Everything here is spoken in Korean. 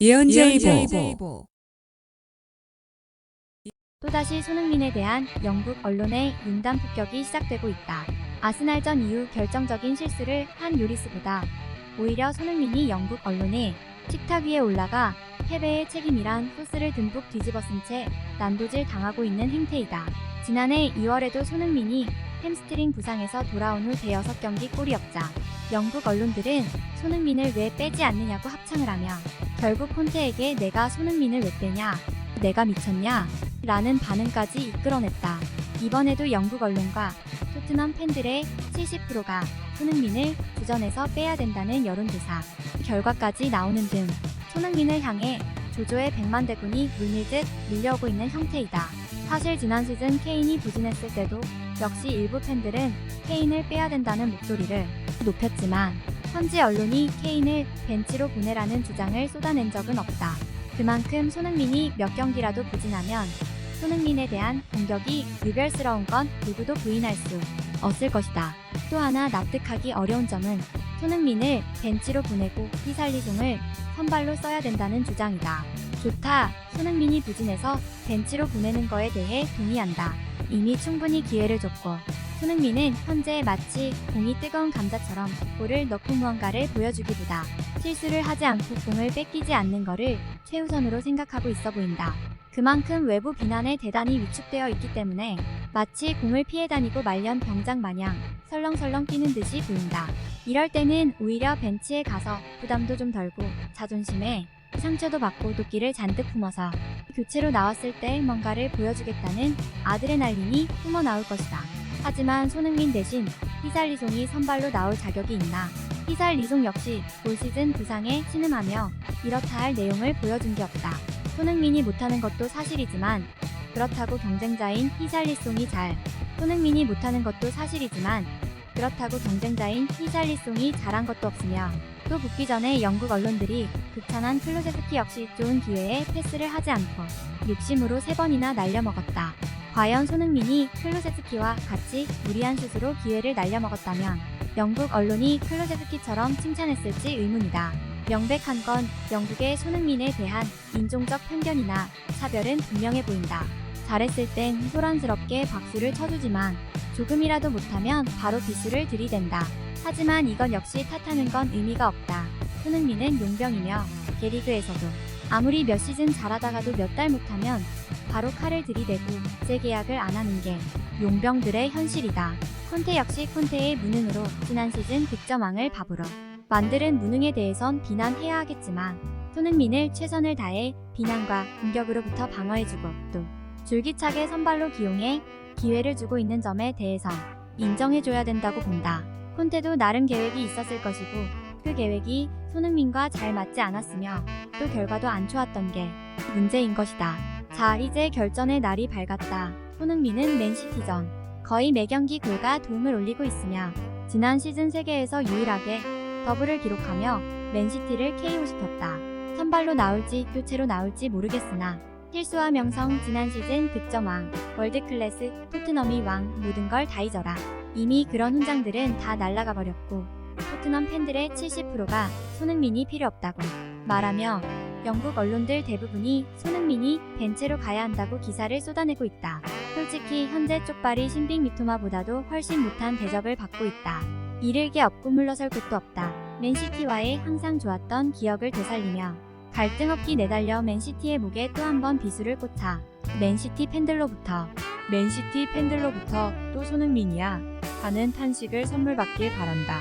예언제이보 또다시 손흥민에 대한 영국 언론의 윤단 폭격이 시작되고 있다. 아스날전 이후 결정적인 실수를 한 요리스보다 오히려 손흥민이 영국 언론에 식탁 위에 올라가 패배의 책임이란 소스를 듬뿍 뒤집어쓴 채 난도질 당하고 있는 행태이다. 지난해 2월에도 손흥민이 햄스트링 부상에서 돌아온 후 대여섯 경기 골이 없자 영국 언론들은 손흥민을 왜 빼지 않느냐고 합창을 하며 결국 콘테에게 내가 손흥민을 왜 빼냐 내가 미쳤냐 라는 반응까지 이끌어냈다. 이번에도 영국 언론과 토트넘 팬들의 70%가 손흥민을 주전에서 빼야 된다는 여론조사 결과까지 나오는 등 손흥민을 향해 조조의 백만 대군이 물밀듯 밀려오고 있는 형태이다. 사실 지난 시즌 케인이 부진했을 때도 역시 일부 팬들은 케인을 빼야 된다는 목소리를 높였지만 현지 언론이 케인을 벤치로 보내라는 주장을 쏟아낸 적은 없다. 그만큼 손흥민이 몇 경기라도 부진하면 손흥민에 대한 공격이 유별스러운 건 누구도 부인할 수 없을 것이다. 또 하나 납득하기 어려운 점은 손흥민을 벤치로 보내고 히살리송을 선발로 써야 된다는 주장이다. 좋다. 손흥민이 부진해서 벤치로 보내는 거에 대해 동의한다. 이미 충분히 기회를 줬고 손흥민은 현재 마치 공이 뜨거운 감자처럼 볼을 넣고 무언가를 보여주기보다 실수를 하지 않고 공을 뺏기지 않는 거를 최우선으로 생각하고 있어 보인다. 그만큼 외부 비난에 대단히 위축되어 있기 때문에 마치 공을 피해 다니고 말년 병장 마냥 설렁설렁 뛰는 듯이 보인다. 이럴 때는 오히려 벤치에 가서 부담도 좀 덜고 자존심에 상처도 받고 도끼를 잔뜩 품어서 교체로 나왔을 때 뭔가를 보여주겠다는 아드레날린이 뿜어 나올 것이다. 하지만 손흥민 대신 히살리송이 선발로 나올 자격이 있나? 히살리송 역시 올 시즌 부상에 신음하며 이렇다 할 내용을 보여준 게 없다. 손흥민이 못하는 것도 사실이지만 그렇다고 경쟁자인 히살리송이 잘 손흥민이 못하는 것도 사실이지만 그렇다고 경쟁자인 히살리송이 잘한 것도 없으며 또 붙기 전에 영국 언론들이 극찬한 클로제스키 역시 좋은 기회에 패스를 하지 않고 욕심으로 세 번이나 날려먹었다. 과연 손흥민이 클로제스키와 같이 무리한 슛으로 기회를 날려먹었다면 영국 언론이 클로제스키처럼 칭찬했을지 의문이다. 명백한 건 영국의 손흥민에 대한 인종적 편견이나 차별은 분명해 보인다. 잘했을 땐 소란스럽게 박수를 쳐주지만 조금이라도 못하면 바로 비수를 들이댄다. 하지만 이건 역시 탓하는 건 의미가 없다. 손흥민은 용병이며 게리그에서도 아무리 몇 시즌 잘하다가도 몇 달 못하면 바로 칼을 들이대고 재계약을 안 하는 게 용병들의 현실이다. 콘테 역시 콘테의 무능으로 지난 시즌 득점왕을 밥으로 만드는 무능에 대해선 비난해야 하겠지만 손흥민을 최선을 다해 비난과 공격으로부터 방어해주고 또 줄기차게 선발로 기용해 기회를 주고 있는 점에 대해선 인정해줘야 된다고 본다. 콘테도 나름 계획이 있었을 것이고 그 계획이 손흥민과 잘 맞지 않았으며 또 결과도 안 좋았던 게 문제인 것이다. 자, 이제 결전의 날이 밝았다. 손흥민은 맨시티전 거의 매 경기 골과 도움을 올리고 있으며 지난 시즌 세계에서 유일하게 더블을 기록하며 맨시티를 KO시켰다. 선발로 나올지 교체로 나올지 모르겠으나 실수와 명성 지난 시즌 득점왕 월드클래스 토트넘이 왕 모든 걸 다 잊어라. 이미 그런 훈장들은 다 날아가 버렸고 토트넘 팬들의 70%가 손흥민이 필요 없다고 말하며 영국 언론들 대부분이 손흥민이 벤치로 가야 한다고 기사를 쏟아내고 있다. 솔직히 현재 쪽발이 신빅 미토마보다도 훨씬 못한 대접을 받고 있다. 이를 게 없고 물러설 곳도 없다. 맨시티와의 항상 좋았던 기억을 되살리며 갈등 없기 내달려 맨시티의 목에 또 한 번 비수를 꽂아 맨시티 팬들로부터 맨시티 팬들로부터 또 손흥민이야 하는 탄식을 선물 받길 바란다.